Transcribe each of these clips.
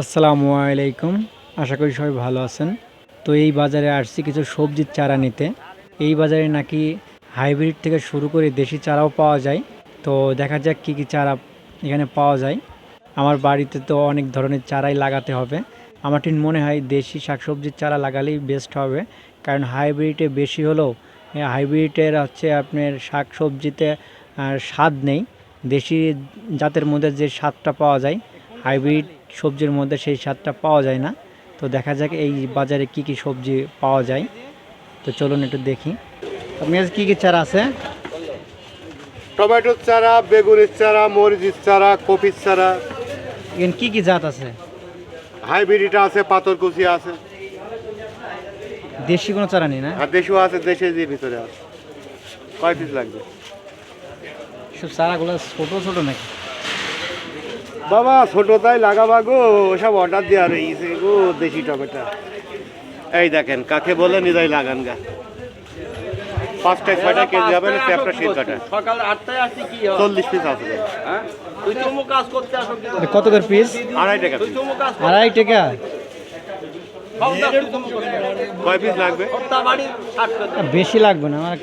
আসসালামু আলাইকুম। আশা করি সবাই ভালো আছেন। তো এই বাজারে আসছি কিছু সবজির চারা নিতে। এই বাজারে নাকি হাইব্রিড থেকে শুরু করে দেশি চারাও পাওয়া যায়। তো দেখা যাক কী কী চারা এখানে পাওয়া যায়। আমার বাড়িতে তো অনেক ধরনের চারাই লাগাতে হবে। আমার ঠিক মনে হয় দেশি শাকসবজির চারা লাগালেই বেস্ট হবে। কারণ হাইব্রিডে বেশি হলেও হাইব্রিডের হচ্ছে আপনার শাকসবজিতে আর স্বাদ নেই। দেশি জাতের মধ্যে যে স্বাদটা পাওয়া যায়, হাইব্রিড সবজির মধ্যে সেই স্বাদটা পাওয়া যায় না। তো দেখা যাক এই বাজারে কি কি সবজি পাওয়া যায়। তো চলুন একটু দেখি। কাছে কী কী চারা আছে? টমেটোর চারা বেগুনের চারা মরিচের চারা কপির চারা। এখানে কী কী জাত আছে? হাইব্রিডটা আছে পাথরকুচি আছে। দেশি কোনো চারা নেই না? আর দেশও আছে দেশে যে ভিতরে আছে। কয় পিস লাগবে? সব চারাগুলো ছোটো ছোটো নাকি? বাবা ছোট তাই লাগাবা গো ওসব অর্ডার দেওয়া রয়েছে গো দেশি টমেটো। এই দেখেন কাকে বলে নিদাই লাগান গা। পাঁচটায় কেজি হবে? না একটা শীত কাটা। সকাল আটটায় আসছি কি হবে চল্লিশ পিস আছে। হ্যাঁ? তুই তুমি কাজ করতে আসো কি এটা কত করে পিস আড়াই টাকা আড়াই টাকা? সব কয় পিস লাগবে। বেশি লাগবে না আমার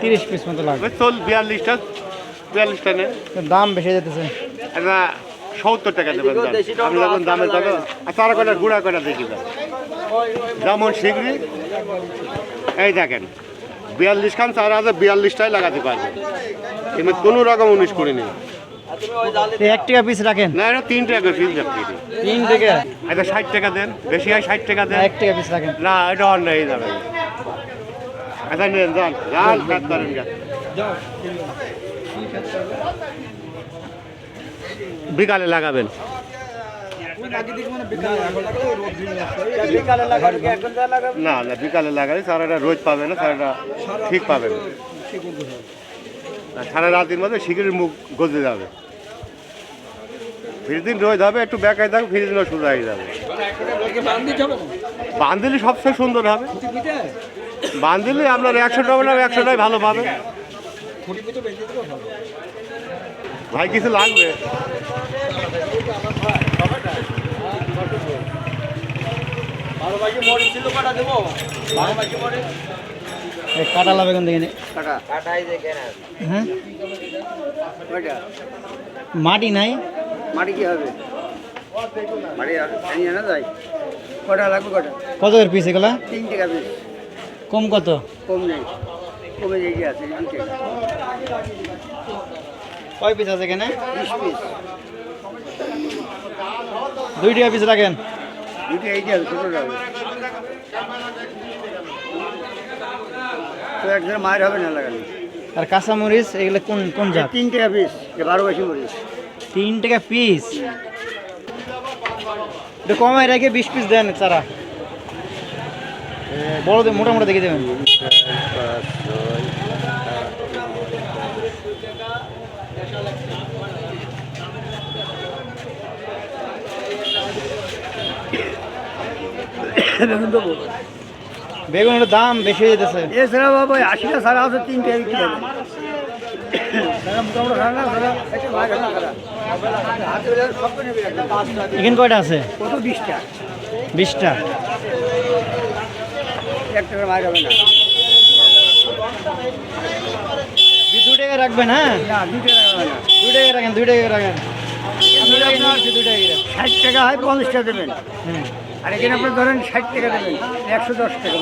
তিরিশ পিস মতো লাগবে। চল বিয়াল্লিশটা বিয়াল্লিশটা নেন দাম বেশি যেতেছে। একটা সত্তর টাকা দেবেন আপনি যখন দামের কথা আর তারা কটা গুঁড়া কটা দেখি যেমন শিগগিরি এই দেখেন বিয়াল্লিশ খান চার হাজার বিয়াল্লিশটাই লাগাতে পারবেন। কিন্তু কোনো রকম উনিশ করে নেই। এক টাকা পিস রাখেন? না এটা তিন টাকা ফিস রাখতে তিন টাকা? এটা ষাট টাকা দেন। বেশি হয় ষাট টাকা দেন। এক টাকা পিস রাখেন। না এটা অন্যায় যাবে। আচ্ছা নেন যান। যান কাজ করেন বিকালে লাগাবেন। না না, বিকালে লাগালে সারাটা রোজ পাবে না সারাটা ঠিক পাবে না। সারা রাতের মধ্যে শিগগির মুখ গজে যাবে। ফির দিন রোজ হবে, একটু বেকায় থাকবে ফির দিনও সোজা হয়ে যাবে। বান্দিলে সবচেয়ে সুন্দর হবে। বান্দিলে আপনার একশো টাকা একশোটাই ভালো পাবে। ভাই, কিছু লাগবে বারো বাকি মরিচ ছিল কটা লাগবে কোন দিকে কাটা কাটাই যে কেন হ্যাঁ? মাটি নাই? মাটি কি হবে? মাটি নিয়ে না লাগবে কটা? কত করে পিস এগুলা? তিন টাকা পিস কম কত? কম নেই। কমে যে আছে? দুই টাকা। কয় পিস আছে এখানে? বিশ পিস দুই টাকা পিস রাখেন। দুটো এই যাবে ছোটো যাবে তো একজনের মায়ের হবে না লাগালে? আর কাঁচামরিচ এগুলো কোন কোন জাত? তিন টাকা পিস বারো বেশি মরিস তিন টাকা পিস এটা কমাই রেখে বিশ পিস দেন চারা। বড় দে- মোটা মোটা বেগুনের দাম বেশি হয়ে যেতেছে এছাড়া বাবা আশিটা সারা আছে তিন বিক্রি হবে একটা একটা এখানে কয়টা আছে? কত বিশটা? বিশটা। এক টাকার মাছ না। দু টাকা রাখবেন হ্যাঁ? দু টাকা রাখেন দুই টাকা রাখেন। রাখেন দুই টাকা করে। ষাট টাকা হয় পঞ্চাশ টাকা দেবেন। হুম। আর এখানে আপনি ধরেন ষাট টাকা দেবেন একশো দশ টাকা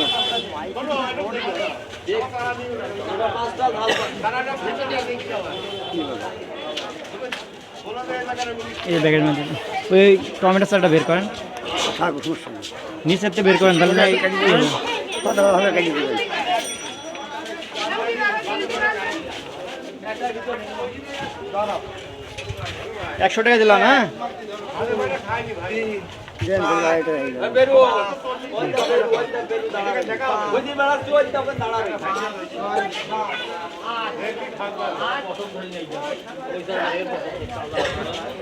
এই ব্যাগের মধ্যে। ওই টমেটো চালটা বের করেন। নিচের থেকে বের করেন তাহলে একশো টাকা দিলাম হ্যাঁ?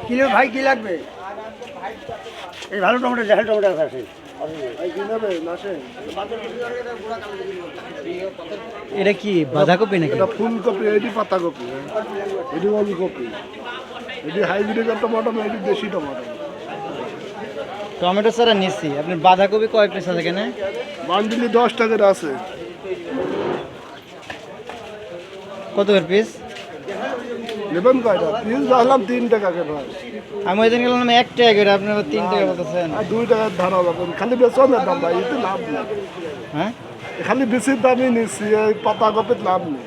কিলো ভাই কি লাগবে? এই ভালো টমেটো দেখাল টমেটো আছে। এটা কি বাঁধাকপি নাকি? এটা ফুলকপি এটি পাতাকপি। এটি ওলকপি। এটি হাইব্রিড টমাটো এটি দেশি টমাটো। টমেটো চারা নিচ্ছি। আপনি বাঁধাকপি কয় পিস আছে এখানে? বান্ডিলি দশ টাকার আছে। কত করে পিস নেবেন কয়টা? পিস দেখলাম তিন ভাই। আমি ওই দিন গেলাম এক টাকা করে আপনারা তিন টাকা বলতেছেন। আর দুই টাকার ধারা পাবেন খালি দাম ভাই এতে লাভ নেই। হ্যাঁ? খালি বেশির দামই নিচ্ছি এই পাতা কপির লাভ নেই।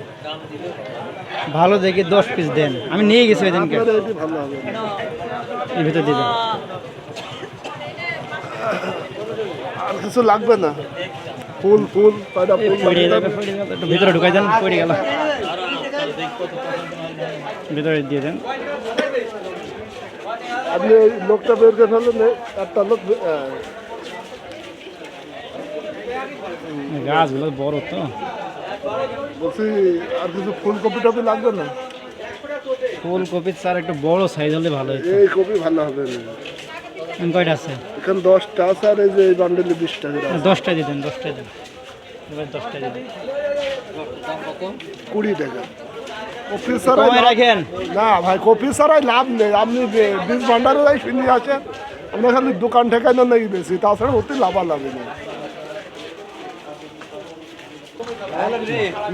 ভালো দেখে দশ পিস দেন। আমি নিয়ে গেছি ওই দিনকে। ভালো হবে। ভিতর দিয়ে আর কিছু লাগবে না। ফুল ফুল কয়টা ফুল ভিতরে ঢুকাই দেন পড়ে গেল। ভিতরে দিয়ে দেন। আপনি লোকটা বের করে ফেললেন একটা লোক গাছগুলো বড় তো। বলছি আর কিছু ফুলকপি টপি লাগবে না? ফুলকপির চার একটু বড় সাইজ হলে ভালো হতো এই কপি ভালো হবে না। কয়টা আছে? এখানে দশটা আছে আর এই যে এই বান্ডেলে বিশ টাকা দশটা দিয়ে দেন দশটা দেন। এবার দশটা দিয়ে কুড়ি টাকা। কপি ছাড়াই রাখেন। না ভাই কপি ছাড়াই লাভ নেই। আপনি বীজ ভান্ডারে যাই শুনি আছে আমরা খালি দোকান ঠেকানো নেই বেশি। তাছাড়া নেই।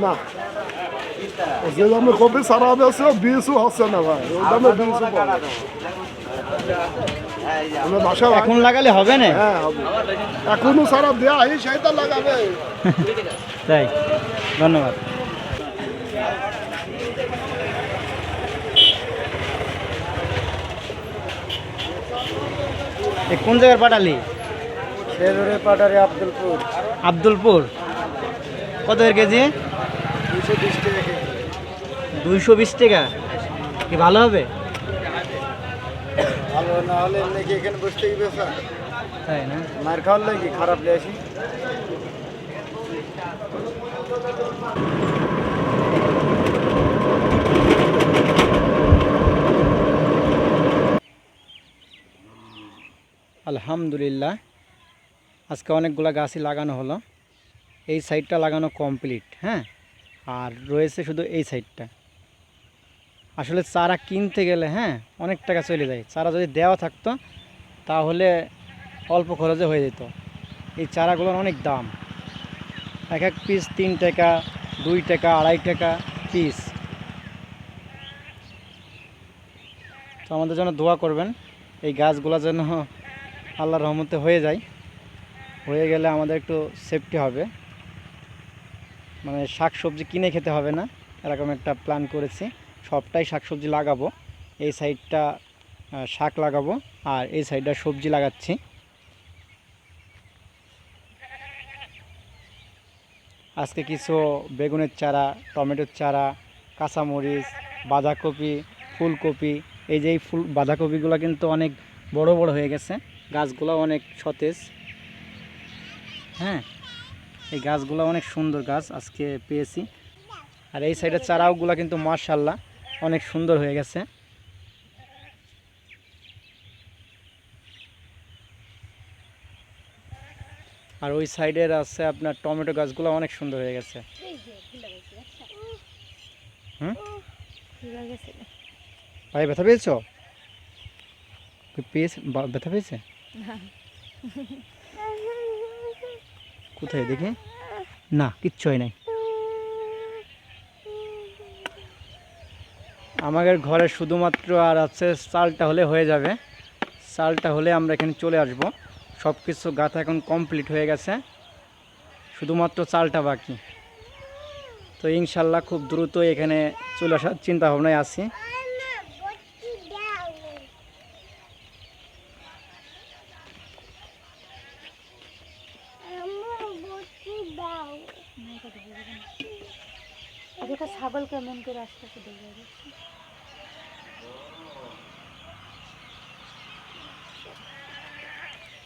না। ও যে দামে কপি সারা সে বীজও হচ্ছে না ভাই। ওই দামে না। আমরা বাসা এখন লাগালে হবে না? হ্যাঁ হবে। এখনও সারা দেয়া এই সেইটা লাগাবে। তাই? ধন্যবাদ। কোন জায়গার পাটালি? শেরুরে পাটারি আব্দুলপুর। আব্দুলপুর। কত এর কেজি। দুইশো বিশ টাকা? কি ভালো হবে? না হলে এমনি কি এখানে বসতে গিয়ে বেসা তাই না? মার খাওয়ার লাগে খারাপ লেগেছি আলহামদুলিল্লাহ। আজকে অনেকগুলো গাছই লাগানো হলো। এই সাইডটা লাগানো কমপ্লিট হ্যাঁ? আর রয়েছে শুধু এই সাইডটা। আসলে চারা কিনতে গেলে হ্যাঁ অনেক টাকা চলে যায়। চারা যদি দেওয়া থাকতো, তাহলে অল্প খরচে হয়ে যেত। এই চারাগুলোর অনেক দাম। এক এক পিস তিন টাকা, দুই টাকা, আড়াই টাকা পিস তো আমাদের জন্য দোয়া করবেন, এই গাছগুলো যেন আল্লাহর রহমতে হয়ে যায়। হয়ে গেলে আমাদের একটু সেফটি হবে। মানে শাক সবজি কিনে খেতে হবে না, এরকম একটা প্ল্যান করেছি। সবটাই শাক সবজি লাগাবো। এই সাইডটা শাক লাগাবো আর এই সাইডটা সবজি লাগাচ্ছি। আজকে কিছু বেগুনের চারা, টমেটোর চারা, কাঁচামরিচ, বাঁধাকপি, ফুলকপি, এই যে ফুল, বাঁধাকপিগুলো কিন্তু অনেক বড় বড় হয়ে গেছে। গাছগুলো অনেক সতেজ। হ্যাঁ এই গাছগুলো অনেক সুন্দর গাছ আজকে পেয়েছি। আর এই সাইডের চারাগুলো কিন্তু মার্শাল্লাহ অনেক সুন্দর হয়ে গেছে। আর ওই সাইডের আছে আপনার টমেটো গাছগুলো অনেক সুন্দর হয়ে গেছে। ভাই, ব্যথা পেয়েছ? পেয়েছে? ব্যথা পেয়েছে? কোথায় দেখি? না, কিচ্ছু হয় নাই। আমাদের ঘরে শুধুমাত্র আর আছে চালটা হলে হয়ে যাবে। চালটা হলে আমরা এখানে চলে আসব। সব কিছু গাথা এখন কমপ্লিট হয়ে গেছে। শুধুমাত্র চালটা বাকি। তো ইনশাল্লাহ খুব দ্রুত এখানে চলে আসার চিন্তাভাবনায় আছি এটা ছাগল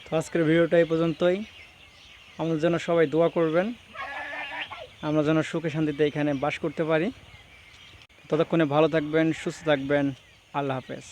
তো আজকের ভিডিওটা এই পর্যন্তই। আমাদের জন্য সবাই দোয়া করবেন। আমরা যেন সুখে শান্তিতে এখানে বাস করতে পারি। ততক্ষণে ভালো থাকবেন, সুস্থ থাকবেন। আল্লাহ হাফেজ।